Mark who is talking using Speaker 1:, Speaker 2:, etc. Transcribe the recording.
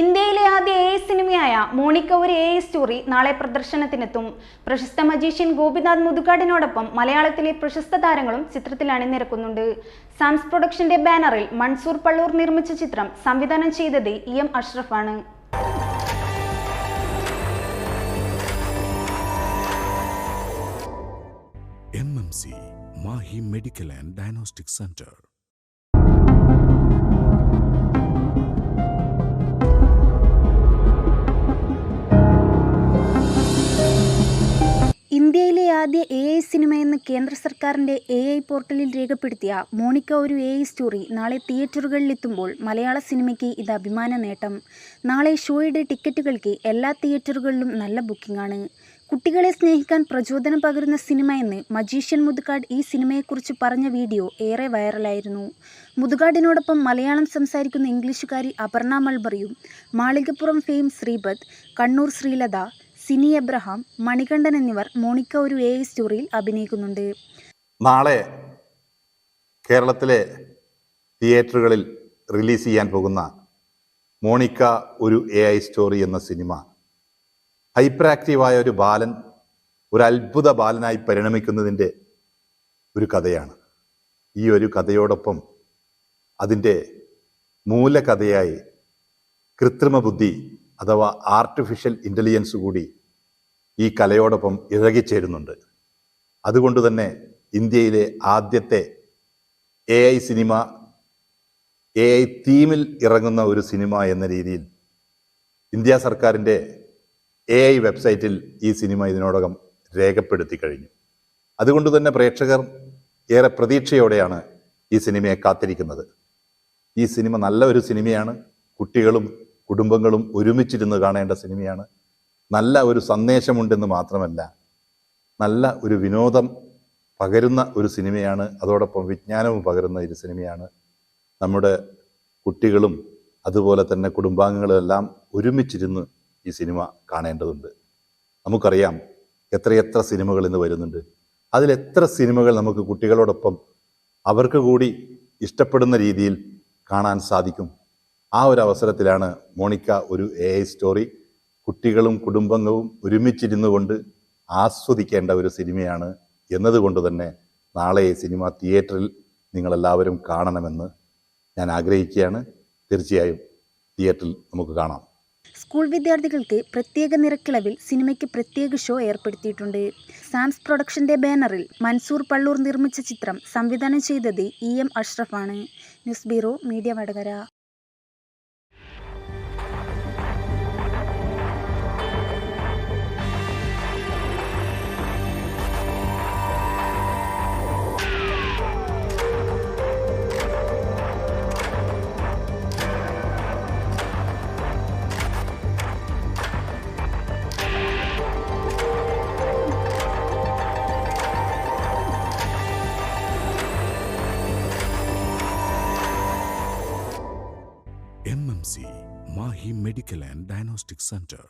Speaker 1: ഇന്ത്യയിലെ ആദ്യ എ സിനിമയായ മോണിക്ക ഒരു എ സ്റ്റോറി നാളെ പ്രദർശനത്തിനെത്തും പ്രശസ്ത മജീഷ്യൻ ഗോപിനാഥ് മുതുകാടിനോടൊപ്പം മലയാളത്തിലെ പ്രശസ്ത താരങ്ങളും ചിത്രത്തിൽ അണിനിരക്കുന്നുണ്ട് സാംസ് പ്രൊഡക്ഷന്റെ ബാനറിൽ മൺസൂർ പള്ളൂർ നിർമ്മിച്ച ചിത്രം സംവിധാനം ചെയ്തത് E M അഷ്റഫാണ്
Speaker 2: M M C Mahe medical and diagnostic centre
Speaker 1: ഇന്ത്യയിലെ ആദ്യ എ ഐ സിനിമയെന്ന് കേന്ദ്ര സർക്കാരിൻ്റെ എ ഐ പോർട്ടലിൽ രേഖപ്പെടുത്തിയ മോണിക്ക ഒരു എ ഐ സ്റ്റോറി നാളെ തിയേറ്ററുകളിലെത്തുമ്പോൾ മലയാള സിനിമയ്ക്ക് ഇത് അഭിമാന നേട്ടം നാളെ ഷോയുടെ ടിക്കറ്റുകൾക്ക് എല്ലാ തിയേറ്ററുകളിലും നല്ല ബുക്കിംഗാണ് കുട്ടികളെ സ്നേഹിക്കാൻ പ്രചോദനം പകരുന്ന സിനിമ എന്ന് മജീഷ്യൻ മുതുകാട് ഈ സിനിമയെക്കുറിച്ച് പറഞ്ഞ വീഡിയോ ഏറെ വൈറലായിരുന്നു മുതുകാടിനോടൊപ്പം മലയാളം സംസാരിക്കുന്ന ഇംഗ്ലീഷുകാരി അപർണ മൾബറിയും മാളികപ്പുറം ഫെയിം ശ്രീപദ് കണ്ണൂർ ശ്രീലത സിനി എബ്രഹാം മണികണ്ഠൻ എന്നിവർ മോണിക്ക ഒരു എ സ്റ്റോറിയിൽ അഭിനയിക്കുന്നുണ്ട്
Speaker 3: നാളെ കേരളത്തിലെ തിയേറ്ററുകളിൽ റിലീസ് ചെയ്യാൻ പോകുന്ന മോണിക്ക ഒരു എ ഐ സ്റ്റോറി എന്ന സിനിമ ഹൈപ്പർ ആക്റ്റീവായ ഒരു ബാലൻ ഒരു അത്ഭുത ബാലനായി പരിണമിക്കുന്നതിൻ്റെ ഒരു കഥയാണ് ഈ ഒരു കഥയോടൊപ്പം അതിൻ്റെ മൂലകഥയായി കൃത്രിമ ബുദ്ധി അഥവാ ആർട്ടിഫിഷ്യൽ ഇൻ്റലിജൻസ് കൂടി ഈ കലയോടൊപ്പം ഇഴകിച്ചേരുന്നുണ്ട് അതുകൊണ്ട് തന്നെ ഇന്ത്യയിലെ ആദ്യത്തെ A I cinema A I തീമിൽ ഇറങ്ങുന്ന ഒരു സിനിമ എന്ന രീതിയിൽ ഇന്ത്യ സർക്കാരിൻ്റെ എ ഐ വെബ്സൈറ്റിൽ ഈ സിനിമ ഇതിനോടകം രേഖപ്പെടുത്തി കഴിഞ്ഞു അതുകൊണ്ട് തന്നെ പ്രേക്ഷകർ ഏറെ പ്രതീക്ഷയോടെയാണ് ഈ സിനിമയെ കാത്തിരിക്കുന്നത് ഈ സിനിമ നല്ല ഒരു സിനിമയാണ് കുട്ടികളും കുടുംബങ്ങളും ഒരുമിച്ചിരുന്ന് കാണേണ്ട സിനിമയാണ് നല്ല ഒരു സന്ദേശമുണ്ടെന്ന് മാത്രമല്ല നല്ല ഒരു വിനോദം പകരുന്ന ഒരു സിനിമയാണ് അതോടൊപ്പം വിജ്ഞാനവും പകരുന്ന ഒരു സിനിമയാണ് നമ്മുടെ കുട്ടികളും അതുപോലെ തന്നെ കുടുംബാംഗങ്ങളും എല്ലാം ഒരുമിച്ചിരുന്ന് ഈ സിനിമ കാണേണ്ടതുണ്ട് നമുക്കറിയാം എത്രയെത്ര സിനിമകൾ ഇന്ന് വരുന്നുണ്ട് അതിലെത്ര സിനിമകൾ നമുക്ക് കുട്ടികളോടൊപ്പം അവർക്ക് കൂടി ഇഷ്ടപ്പെടുന്ന രീതിയിൽ കാണാൻ സാധിക്കും ആ ഒരു അവസരത്തിലാണ് മോണിക്ക ഒരു എ സ്റ്റോറി കുട്ടികളും കുടുംബങ്ങളും ഒരുമിച്ചിരുന്നു കൊണ്ട് ആസ്വദിക്കേണ്ട ഒരു സിനിമയാണ് എന്നതുകൊണ്ട് തന്നെ നാളെ സിനിമ തിയേറ്ററിൽ നിങ്ങളെല്ലാവരും കാണണമെന്ന് ഞാൻ ആഗ്രഹിക്കുകയാണ് തീർച്ചയായും തിയേറ്ററിൽ നമുക്ക് കാണാം
Speaker 1: സ്കൂൾ വിദ്യാർത്ഥികൾക്ക് പ്രത്യേക നിരക്കിളവിൽ സിനിമയ്ക്ക് പ്രത്യേക ഷോ ഏർപ്പെടുത്തിയിട്ടുണ്ട് സാംസ് പ്രൊഡക്ഷൻ്റെ ബാനറിൽ മൻസൂർ പള്ളൂർ നിർമ്മിച്ച ചിത്രം സംവിധാനം ചെയ്തത് E M അഷ്റഫാണ് news bureau media Vadakara
Speaker 2: MMC Mahi Medical and Diagnostic Center.